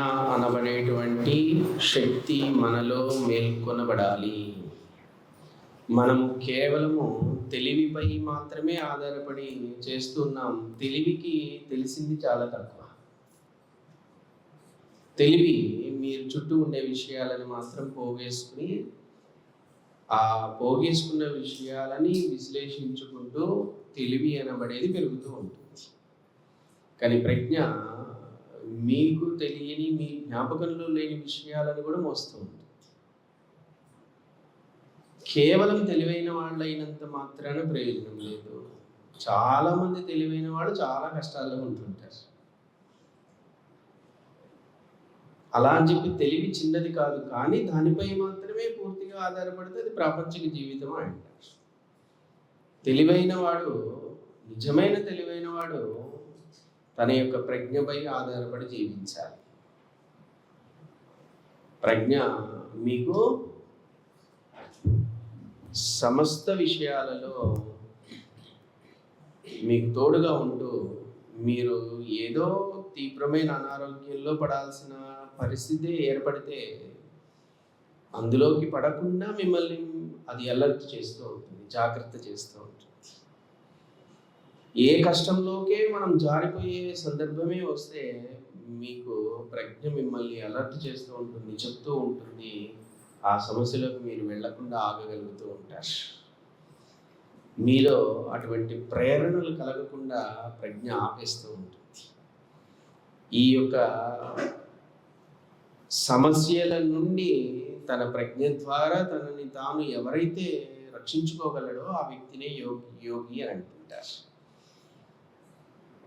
అనబడేటువంటి శక్తి మనలో మేల్కొనబడాలి. మనము కేవలము తెలివిపై మాత్రమే ఆధారపడి చేస్తున్నాం. తెలివికి తెలిసింది చాలా తక్కువ. తెలివి మీరు చుట్టూ ఉండే విషయాలను మాత్రం పోగేసుకుని ఆ పోగేసుకున్న విషయాలని విశ్లేషించుకుంటూ తెలివి అనబడేది పెరుగుతూ ఉంటుంది. కానీ ప్రజ్ఞ మీకు తెలియని మీ జ్ఞాపకంలో లేని విషయాలను కూడా మోస్తూ ఉంటుంది కేవలం తెలివైన వాళ్ళైనంత మాత్రాన ప్రయోజనం లేదు. చాలా మంది తెలివైన వాళ్ళు చాలా కష్టాల్లో ఉంటుంటారు. అలా అని చెప్పి తెలివి చిన్నది కాదు కానీ దానిపై మాత్రమే పూర్తిగా ఆధారపడితే అది ప్రాపంచిక జీవితం అంటారు. తెలివైన వాడు నిజమైన తెలివైన వాడు తన యొక్క ప్రజ్ఞపై ఆధారపడి జీవించాలి. ప్రజ్ఞ మీకు సమస్త విషయాలలో మీకు తోడుగా ఉంటూ మీరు ఏదో తీవ్రమైన అనారోగ్యంలో పడాల్సిన పరిస్థితి ఏర్పడితే అందులోకి పడకుండా మిమ్మల్ని అది అలర్ట్ చేస్తూ ఉంటుంది జాగ్రత్త చేస్తూ ఏ కష్టంలోకే మనం జారిపోయే సందర్భమే వస్తే మీకు ప్రజ్ఞ మిమ్మల్ని అలర్ట్ చేస్తూ ఉంటుంది చెప్తూ ఉంటుంది. ఆ సమస్యలోకి మీరు వెళ్ళకుండా ఆగగలుగుతూ ఉంటారు. మీలో అటువంటి ప్రేరణలు కలగకుండా ప్రజ్ఞ ఆపేస్తూ ఉంటుంది. ఈ యొక్క సమస్యల నుండి తన ప్రజ్ఞ ద్వారా తనని తాను ఎవరైతే రక్షించుకోగలడో ఆ వ్యక్తినే యోగి యోగి అని అంటుంటారు.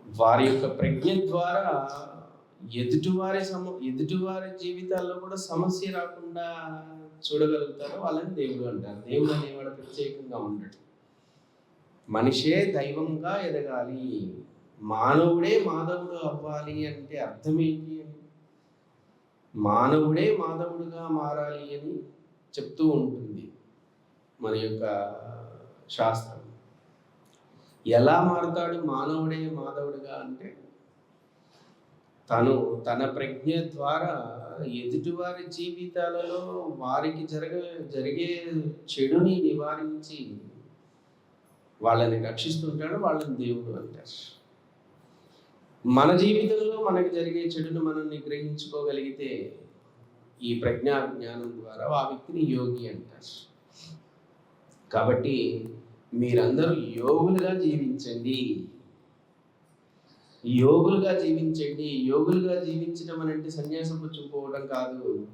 వారి యొక్క ప్రజ్ఞ ద్వారా ఎదుటివారి సమ ఎదుటివారి జీవితాల్లో కూడా సమస్య రాకుండా చూడగలుగుతారో. వాళ్ళని దేవుడు అంటారు. దేవుడు అనేవాడు ప్రత్యేకంగా ఉండటం మనిషే దైవంగా ఎదగాలి. మానవుడే మాధవుడు అవ్వాలి అంటే అర్థం ఏంటి అని? మానవుడే మాధవుడుగా మారాలి అని చెప్తూ ఉంటుంది. మన యొక్క శాస్త్రం. ఎలా మారుతాడు మానవుడే మాధవుడుగా అంటే తను తన ప్రజ్ఞ ద్వారా ఎదుటివారి జీవితాలలో వారికి జరగ జరిగే చెడుని నివారించి వాళ్ళని రక్షిస్తుంటాడు వాళ్ళని దేవుడు అంటారు. మన జీవితంలో మనకు జరిగే చెడును మనం నిగ్రహించుకోగలిగితే ఈ ప్రజ్ఞా జ్ఞానం ద్వారా ఆ వ్యక్తిని యోగి అంటారు. కాబట్టి మీరందరూ యోగులుగా జీవించండి. యోగులుగా జీవించండి. యోగులుగా జీవించడం అనంటే సన్యాసం పుచ్చుకోవడం కాదు.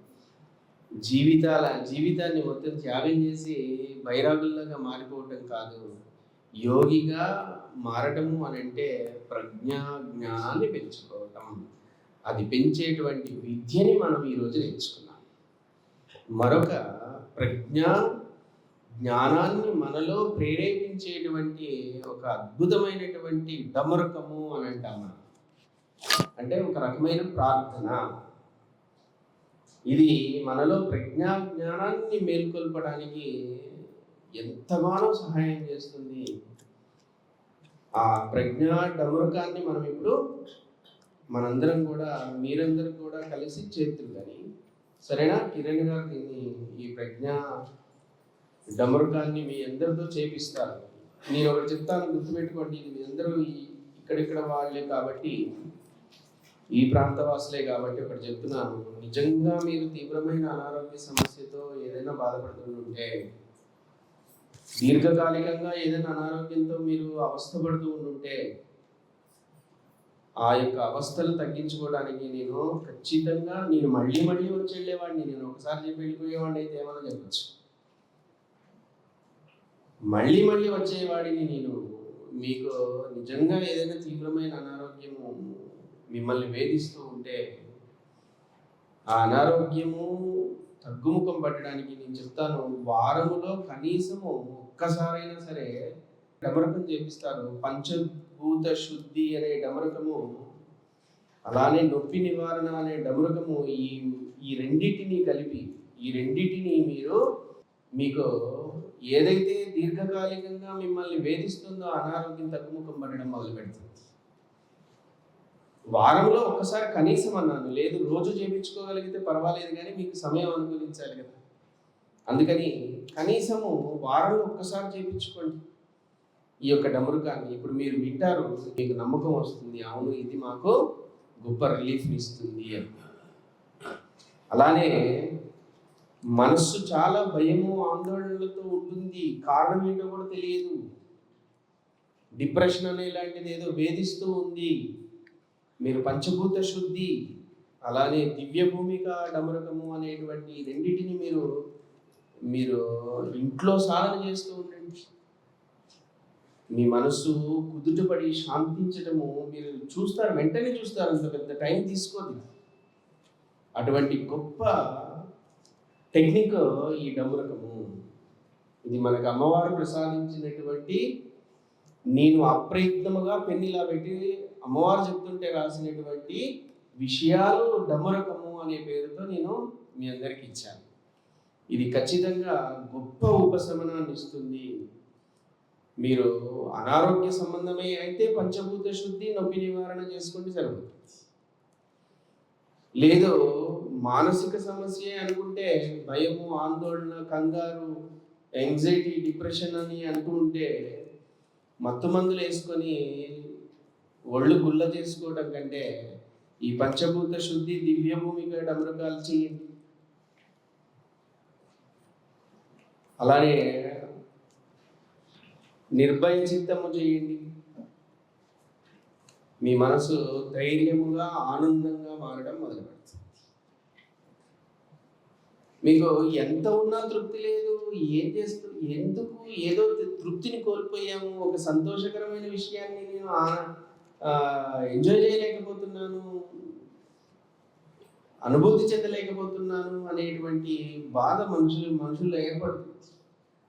జీవితాల జీవితాన్ని మొత్తం త్యాగం చేసి బైరాగుల్లాగా మారిపోవటం కాదు. యోగిగా మారటము అని అంటే ప్రజ్ఞా జ్ఞానాన్ని పెంచుకోవటం. అది పెంచేటువంటి విద్యని మనం ఈరోజు నేర్చుకున్నాం. మరొక ప్రజ్ఞా జ్ఞానాన్ని మనలో ప్రేరేపించేటువంటి ఒక అద్భుతమైనటువంటి డమరకము అని అంటాం మనం. అంటే ఒక రకమైన ప్రార్థన. ఇది మనలో ప్రజ్ఞా జ్ఞానాన్ని మేల్కొల్పడానికి ఎంతగానో సహాయం చేస్తుంది. ఆ ప్రజ్ఞా డమరకాన్ని మనం ఇప్పుడు మనందరం కూడా మీరందరూ కూడా కలిసి చేతులు కానీ సరేనా? కిరణ్ గారు దీన్ని ఈ ప్రజ్ఞా డమరుకాన్ని మీ అందరితో చేపిస్తారు. నేను ఒకటి చెప్తాను గుర్తుపెట్టుకోండి. ఇది మీ అందరూ ఇక్కడిక్కడ వాళ్ళే కాబట్టి ఈ ప్రాంత వాసులే కాబట్టి ఒకటి చెప్తున్నాను. నిజంగా మీరు తీవ్రమైన అనారోగ్య సమస్యతో ఏదైనా బాధపడుతుంటే దీర్ఘకాలికంగా ఏదైనా అనారోగ్యంతో మీరు అవస్థపడుతూ ఉండుంటే ఆ యొక్క అవస్థలు తగ్గించుకోవడానికి నేను ఖచ్చితంగా నేను మళ్ళీ మళ్ళీ వచ్చి వెళ్ళేవాడిని. నేను ఒకసారి చెప్పి వెళ్ళిపోయేవాడిని అయితే ఏమైనా చెప్పచ్చు. మళ్ళీ మళ్ళీ వచ్చేవాడిని నేను. మీకు నిజంగా ఏదైనా తీవ్రమైన అనారోగ్యము మిమ్మల్ని వేధిస్తూ ఉంటే ఆ అనారోగ్యము తగ్గుముఖం పట్టడానికి నేను చెప్తాను. వారములో కనీసము ఒక్కసారైనా సరే డమరకం చేపిస్తారు పంచభూత శుద్ధి అనే డమరకము అలానే నొప్పి నివారణ అనే డమరకము ఈ ఈ రెండింటిని కలిపి ఈ రెండింటిని మీరు మీకు ఏదైతే దీర్ఘకాలికంగా మిమ్మల్ని వేధిస్తుందో అనారోగ్యం తగ్గుముఖం పడడం మొదలు పెడుతుంది వారంలో ఒక్కసారి కనీసం అన్నాను లేదు రోజు చేయించుకోగలిగితే పర్వాలేదు కానీ మీకు సమయం అనుకూలించాలి కదా. అందుకని కనీసము వారంలో ఒక్కసారి చేయించుకోండి ఈ యొక్క డమరుకాన్ని ఇప్పుడు మీరు వింటారు మీకు నమ్మకం వస్తుంది అవును ఇది మాకు గొప్ప రిలీఫ్ ఇస్తుంది అని. అలానే మనస్సు చాలా భయము ఆందోళనలతో ఉంటుంది. కారణం ఏంటో కూడా తెలియదు. డిప్రెషన్ అనే లాంటిది ఏదో వేధిస్తూ ఉంది. మీరు పంచభూత శుద్ధి అలానే దివ్య భూమిక డమరకము అనేటువంటి రెండింటిని మీరు మీరు ఇంట్లో సాధన చేస్తూ ఉండండి. మీ మనస్సు కుదుటపడి శాంతించటము మీరు చూస్తారు వెంటనే చూస్తారు. అంత పెద్ద టైం తీసుకోదు. అటువంటి గొప్ప టెక్నిక్ ఈ డమరకము ఇది మనకు అమ్మవారు ప్రసాదించినటువంటి నేను అప్రయత్నముగా పెన్నిలా పెట్టి అమ్మవారు చెప్తుంటే రాసినటువంటి విషయాలు డమరకము అనే పేరుతో నేను మీ అందరికి ఇచ్చాను. ఇది ఖచ్చితంగా గొప్ప ఉపశమనాన్ని ఇస్తుంది. మీరు అనారోగ్య సంబంధమే అయితే పంచభూత శుద్ధి నొప్పి నివారణ చేసుకుంటే సరిపోతుంది లేదు మానసిక సమస్య అనుకుంటే భయము ఆందోళన కంగారు యాంగ్జైటీ డిప్రెషన్ అని అనుకుంటే మత్తు మందులు వేసుకొని ఒళ్ళు గుల్ల చేసుకోవడం కంటే ఈ పంచభూత శుద్ధి దివ్య భూమిక డమరకాలు చేయండి అలానే నిర్భయ చిత్తము చేయండి. మీ మనసు ధైర్యముగా ఆనందంగా మారడం మొదలు పెడుతుంది మీకు ఎంత ఉన్నా తృప్తి లేదు ఏం చేస్తూ ఎందుకు ఏదో తృప్తిని కోల్పోయాము ఒక సంతోషకరమైన విషయాన్ని నేను ఎంజాయ్ చేయలేకపోతున్నాను అనుభూతి చెందలేకపోతున్నాను అనేటువంటి బాధ మనుషులు మనుషుల్లో ఏర్పడుతుంది.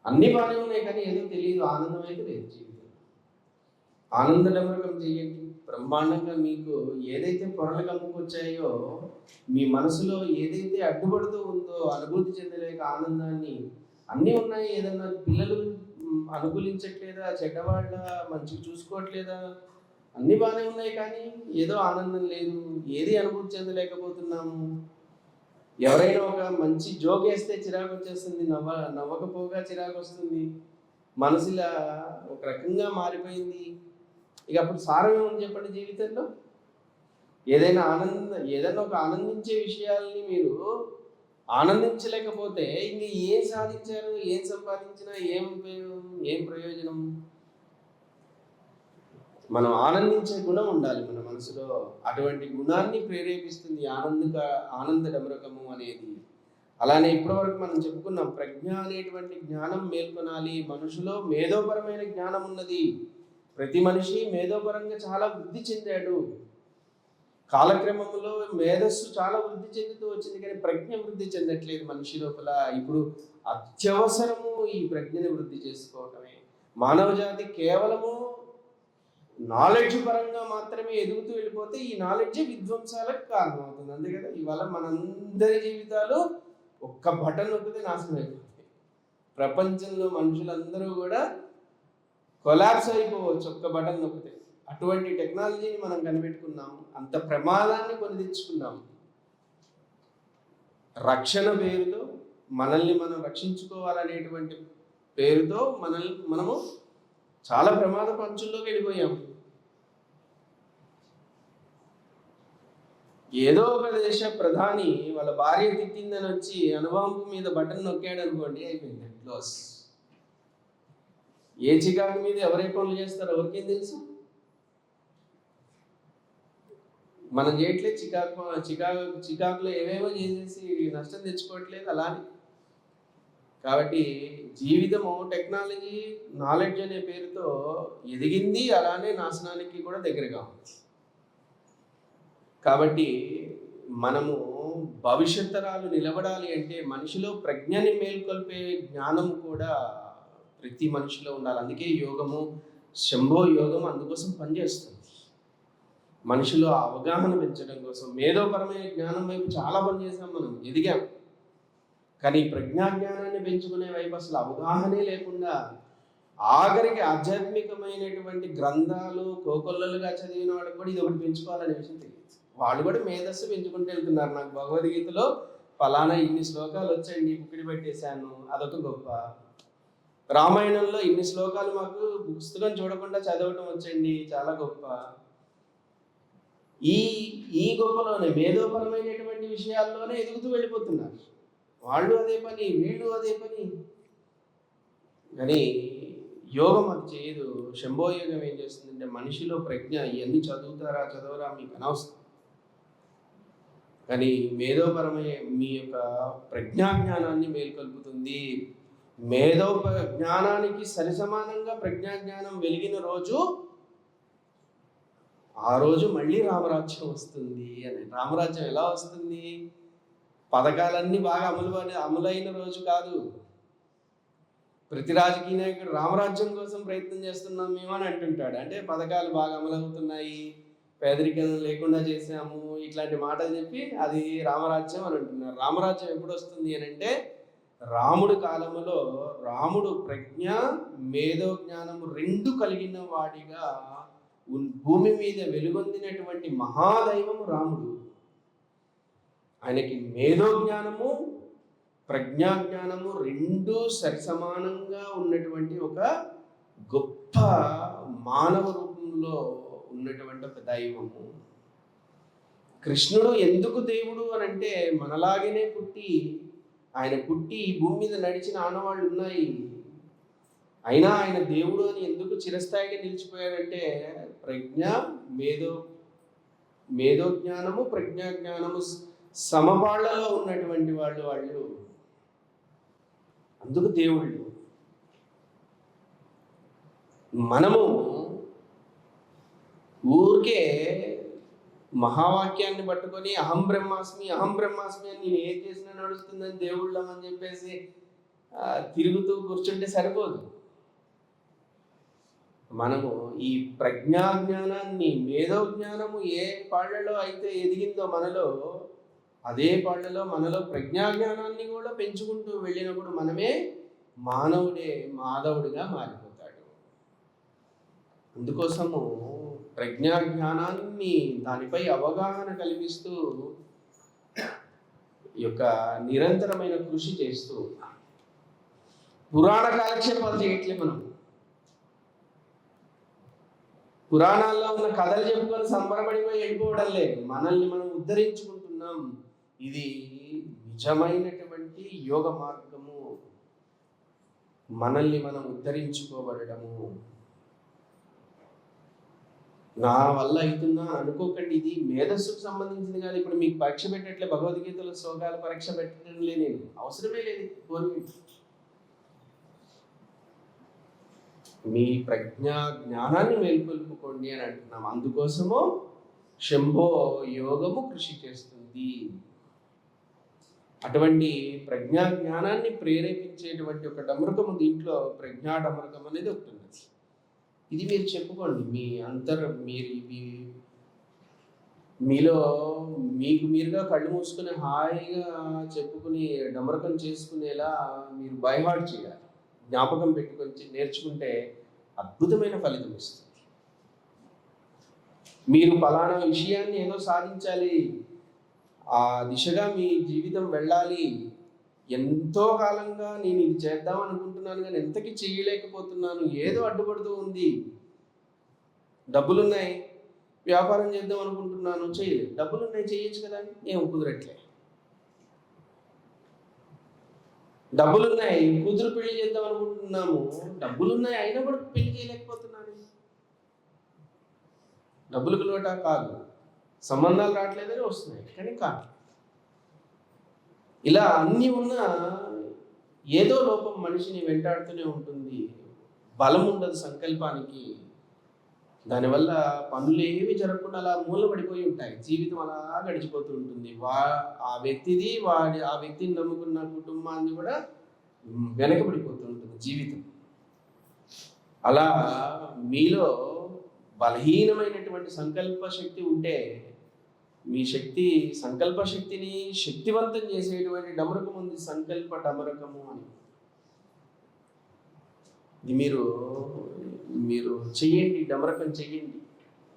అన్ని బాగానే ఉన్నాయి కానీ ఏదో తెలియదు ఆనందం అయితే లేదు ఆనంద డమరకం చేయండి. బ్రహ్మాండంగా మీకు ఏదైతే పొరలు కమ్ముకొచ్చాయో మీ మనసులో ఏదైతే అడ్డుపడుతూ ఉందో అనుభూతి చెందలేక ఆనందాన్ని అన్నీ ఉన్నాయి. ఏదన్నా పిల్లలు అనుకూలించట్లేదా? చెడ్డవాళ్ళ మంచిగా చూసుకోవట్లేదా? అన్నీ బాగానే ఉన్నాయి కానీ ఏదో ఆనందం లేదు. ఏది అనుభూతి చెందలేకపోతున్నాము. ఎవరైనా ఒక మంచి జోక్ వేస్తే చిరాకు వచ్చేస్తుంది. నవ్వ నవ్వకపోగా చిరాకు వస్తుంది. మనసులా ఒక రకంగా మారిపోయింది. ఇక అప్పుడు సారం ఏమని చెప్పండి జీవితంలో? ఏదైనా ఆనంద ఏదైనా ఒక ఆనందించే విషయాల్ని మీరు ఆనందించలేకపోతే ఇంక ఏం సాధించారు? ఏం సంపాదించినా ఏం ఉపయోగం? ఏం ప్రయోజనం? మనం ఆనందించే గుణం ఉండాలి మన మనసులో. అటువంటి గుణాన్ని ప్రేరేపిస్తుంది ఆనందక ఆనంద డమరకము అనేది. అలానే ఇప్పటివరకు మనం చెప్పుకున్నాం ప్రజ్ఞ అనేటువంటి జ్ఞానం మేల్కొనాలి. మనుషులో మేధోపరమైన జ్ఞానం ఉన్నది. ప్రతి మనిషి మేధోపరంగా చాలా వృద్ధి చెందాడు. కాలక్రమంలో మేధస్సు చాలా వృద్ధి చెందుతూ వచ్చింది కానీ ప్రజ్ఞ వృద్ధి చెందట్లేదు మనిషి లోపల. ఇప్పుడు అత్యవసరము ఈ ప్రజ్ఞని వృద్ధి చేసుకోవటమే. మానవ జాతి కేవలము నాలెడ్జ్ పరంగా మాత్రమే ఎదుగుతూ వెళ్ళిపోతే ఈ నాలెడ్జ్ విధ్వంసాలకు కారణమవుతుంది. అంతే కదా ఇవాళ మనందరి జీవితాలు ఒక్క బటన్ నొక్కితే నాశనం అయిపోతాయి. ప్రపంచంలో మనుషులందరూ కూడా కొలాబ్స్ అయిపోవచ్చు ఒక్క బటన్ నొక్కితే. అటువంటి టెక్నాలజీని మనం కనిపెట్టుకున్నాము అంత ప్రమాదాన్ని కొని తెచ్చుకున్నాము రక్షణ పేరుతో మనల్ని మనం రక్షించుకోవాలనేటువంటి పేరుతో మనల్ని మనము చాలా ప్రమాద పంచుల్లోకి వెళ్ళిపోయాము ఏదో ఒక దేశ ప్రధాని వాళ్ళ భార్య తిట్టిందని వచ్చి అనుభవం మీద బటన్ నొక్కాడు అనుకోండి అయిపోయింది. క్లోజ్ ఏ చికాకు మీద ఎవరే పనులు చేస్తారో ఎవరికేం తెలుసు? మనం చేయట్లేదు చికాకు చికాకు చికాకులో ఏవేవో చేసేసి నష్టం తెచ్చుకోవట్లేదు అలానే. కాబట్టి జీవితము టెక్నాలజీ నాలెడ్జ్ అనే పేరుతో ఎదిగింది అలానే నాశనానికి కూడా దగ్గరగా ఉంది. కాబట్టి మనము భవిష్యత్ తరాలు నిలబడాలి అంటే మనిషిలో ప్రజ్ఞని మేల్కొల్పే జ్ఞానం కూడా ప్రతి మనిషిలో ఉండాలి. అందుకే యోగము శంభో యోగం అందుకోసం పనిచేస్తుంది. మనిషిలో ఆ అవగాహన పెంచడం కోసం మేధోపరమైన జ్ఞానం వైపు చాలా పనిచేసాం మనం ఎదిగాం. కానీ ప్రజ్ఞా జ్ఞానాన్ని పెంచుకునే వైపు అసలు అవగాహనే లేకుండా ఆఖరికి ఆధ్యాత్మికమైనటువంటి గ్రంథాలు కోకొల్లలుగా చదివిన వాళ్ళకి కూడా ఇది ఒకటి పెంచుకోవాలనే విషయం తెలియదు. వాళ్ళు కూడా మేధస్సు పెంచుకుంటూ వెళ్తున్నారు. నాకు భగవద్గీతలో ఫలానా ఇన్ని శ్లోకాలు వచ్చాయండి పుక్కిడి పెట్టేశాను అదొక గొప్ప రామాయణంలో ఇన్ని శ్లోకాలు మాకు పుస్తకం చూడకుండా చదవటం వచ్చండి చాలా గొప్ప. ఈ ఈ గొప్పలోనే మేధోపరమైనటువంటి విషయాల్లోనే ఎదుగుతూ వెళ్ళిపోతున్నారు. వాళ్ళు అదే పని వీళ్ళు అదే పని. కానీ యోగం అది చేయదు. శంభో యోగం ఏం చేస్తుందంటే మనిషిలో ప్రజ్ఞ ఇవన్నీ చదువుతారా చదవరా మీకు అనవసరం. కానీ మేధోపరమైన మీ యొక్క ప్రజ్ఞాజ్ఞానాన్ని మేలుకొల్పుతుంది మేల్కొల్పుతుంది. మేధోప జ్ఞానానికి సరిసమానంగా ప్రజ్ఞా జ్ఞానం వెలిగిన రోజు ఆ రోజు మళ్ళీ రామరాజ్యం వస్తుంది అని. రామరాజ్యం ఎలా వస్తుంది? పథకాలన్నీ బాగా అమలు అమలైన రోజు కాదు. ప్రతి రాజకీయ నాయకుడు రామరాజ్యం కోసం ప్రయత్నం చేస్తున్నాం మేము అని అంటుంటాడు. అంటే పథకాలు బాగా అమలవుతున్నాయి పేదరికం లేకుండా చేసాము ఇట్లాంటి మాటలు చెప్పి అది రామరాజ్యం అని అంటున్నారు. రామరాజ్యం ఎప్పుడు వస్తుంది అని అంటే రాముడు కాలంలో రాముడు ప్రజ్ఞ మేధో జ్ఞానము రెండు కలిగిన వాడిగా భూమి మీద వెలుగొందినటువంటి మహాదైవము రాముడు. ఆయనకి మేధో జ్ఞానము ప్రజ్ఞా జ్ఞానము రెండు సరిసమానంగా ఉన్నటువంటి ఒక గొప్ప మానవ రూపంలో ఉన్నటువంటి ఒక దైవము. కృష్ణుడు ఎందుకు దేవుడు అని అంటే మనలాగనే పుట్టి ఆయన పుట్టి ఈ భూమి మీద నడిచిన ఆనవాళ్ళు ఉన్నాయి. అయినా ఆయన దేవుడు అని ఎందుకు చిరస్థాయిగా నిలిచిపోయాడంటే ప్రజ్ఞ మేధో మేధో జ్ఞానము ప్రజ్ఞా జ్ఞానము సమపాళ్ళలో ఉన్నటువంటి వాళ్ళు వాళ్ళు. అందుకు దేవుళ్ళు. మనము ఊరికే మహావాక్యాన్ని పట్టుకొని అహం బ్రహ్మాస్మి అహం బ్రహ్మాస్మి అని నేను ఏం చేసినా నడుస్తుందని దేవుళ్ళం అని చెప్పేసి తిరుగుతూ కూర్చుంటే సరిపోదు. మనము ఈ ప్రజ్ఞా జ్ఞానాన్ని మేధో జ్ఞానము ఏ పాళ్ళలో అయితే ఎదిగిందో మనలో అదే పాళ్ళలో మనలో ప్రజ్ఞా జ్ఞానాన్ని కూడా పెంచుకుంటూ వెళ్ళినప్పుడు మనమే మానవుడే మాధవుడిగా మారిపోతాడు. అందుకోసము ప్రజ్ఞాజ్ఞానాన్ని దానిపై అవగాహన కల్పిస్తూ ఈ యొక్క నిరంతరమైన కృషి చేస్తూ పురాణ కాలక్షేపాలు చేయట్లే మనం. పురాణాల్లో ఉన్న కథలు చెప్పుకొని సంబరపడిపోయి వెళ్ళిపోవడం లేదు. మనల్ని మనం ఉద్ధరించుకుంటున్నాం. ఇది నిజమైనటువంటి యోగ మార్గము. మనల్ని మనం ఉద్ధరించుకోబడము నా వల్ల అవుతున్నా అనుకోకండి. ఇది మేధస్సుకు సంబంధించింది కాదు. ఇప్పుడు మీకు పరీక్ష పెట్టట్లే భగవద్గీతలో శ్లోకాల పరీక్ష పెట్టడం లేదు నేను. అవసరమే లేదు గవర్నమెంట్ మీ ప్రజ్ఞా జ్ఞానాన్ని మేల్కొల్పుకోండి అని అంటున్నాం. అందుకోసము శంభో యోగము కృషి చేస్తుంది. అటువంటి ప్రజ్ఞా జ్ఞానాన్ని ప్రేరేపించేటువంటి ఒక డమరుకము దీంట్లో ప్రజ్ఞా డమరుకం అనేది ఒకటి ఇది మీరు చెప్పుకోండి. మీ అంతర్ మీరు ఇవి మీలో మీకు మీరుగా కళ్ళు మూసుకుని హాయిగా చెప్పుకుని డమరకం చేసుకునేలా మీరు బైహార్ట్ చేయాలి. జ్ఞాపకం పెట్టుకొని నేర్చుకుంటే అద్భుతమైన ఫలితం ఇస్తుంది మీరు ఫలానా విషయాన్ని ఏదో సాధించాలి. ఆ దిశగా మీ జీవితం వెళ్ళాలి. ఎంతో కాలంగా నేను ఇది చేద్దాం అనుకుంటున్నాను కానీ ఎంతకి చేయలేకపోతున్నాను ఏదో అడ్డుపడుతూ ఉంది. డబ్బులున్నాయి వ్యాపారం చేద్దాం అనుకుంటున్నాను చేయలేదు. డబ్బులున్నాయి చేయొచ్చు కదా ఏం కుదరట్లే. డబ్బులున్నాయి కూతురు పెళ్ళి చేద్దాం అనుకుంటున్నాము. డబ్బులున్నాయి అయినా కూడా పెళ్ళి చేయలేకపోతున్నాను. డబ్బులకు లోట కాదు. సంబంధాలు రావట్లేదని వస్తున్నాయి కానీ కాదు. ఇలా అన్నీ ఉన్నా ఏదో లోపం మనిషిని వెంటాడుతూనే ఉంటుంది. బలం ఉండదు సంకల్పానికి. దానివల్ల పనులు ఏవి జరగకుండా అలా మూలపడిపోయి ఉంటాయి. జీవితం అలా గడిచిపోతూ ఉంటుంది. వా ఆ వ్యక్తిది వాడి ఆ వ్యక్తిని నమ్ముకున్న కుటుంబాన్ని కూడా వెనకబడిపోతూ ఉంటుంది జీవితం. అలా మీలో బలహీనమైనటువంటి సంకల్ప శక్తి ఉంటే మీ శక్తి సంకల్ప శక్తిని శక్తివంతం చేసేటువంటి డమరకం ఉంది సంకల్ప డమరకము అని. ఇది మీరు మీరు చెయ్యండి డమరకం చెయ్యండి.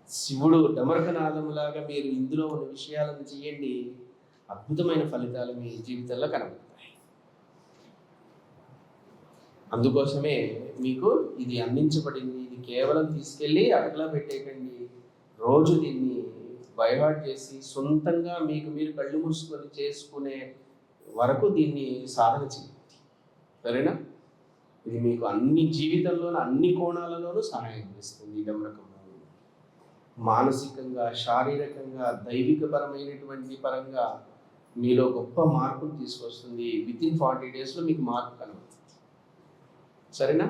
శివుడు డమరకనాదములాగా మీరు ఇందులో ఉన్న విషయాలను చెయ్యండి. అద్భుతమైన ఫలితాలు మీ జీవితంలో కనబడతాయి. అందుకోసమే మీకు ఇది అందించబడింది. ఇది కేవలం తీసుకెళ్ళి అట్లా పెట్టేయకండి. రోజు దీన్ని బయవాట్ చేసి సొంతంగా మీకు మీరు కళ్ళు మూసుకొని చేసుకునే వరకు దీన్ని సాధన చేయండి. సరేనా? ఇది మీకు అన్ని జీవితంలోనూ అన్ని కోణాలలోనూ సహాయం చేస్తుంది ఈ డమరకం మానసికంగా శారీరకంగా దైవికపరమైనటువంటి పరంగా మీలో గొప్ప మార్పులు తీసుకొస్తుంది. విత్ ఇన్ ఫార్టీ డేస్లో మీకు మార్పు కనబడుతుంది. సరేనా?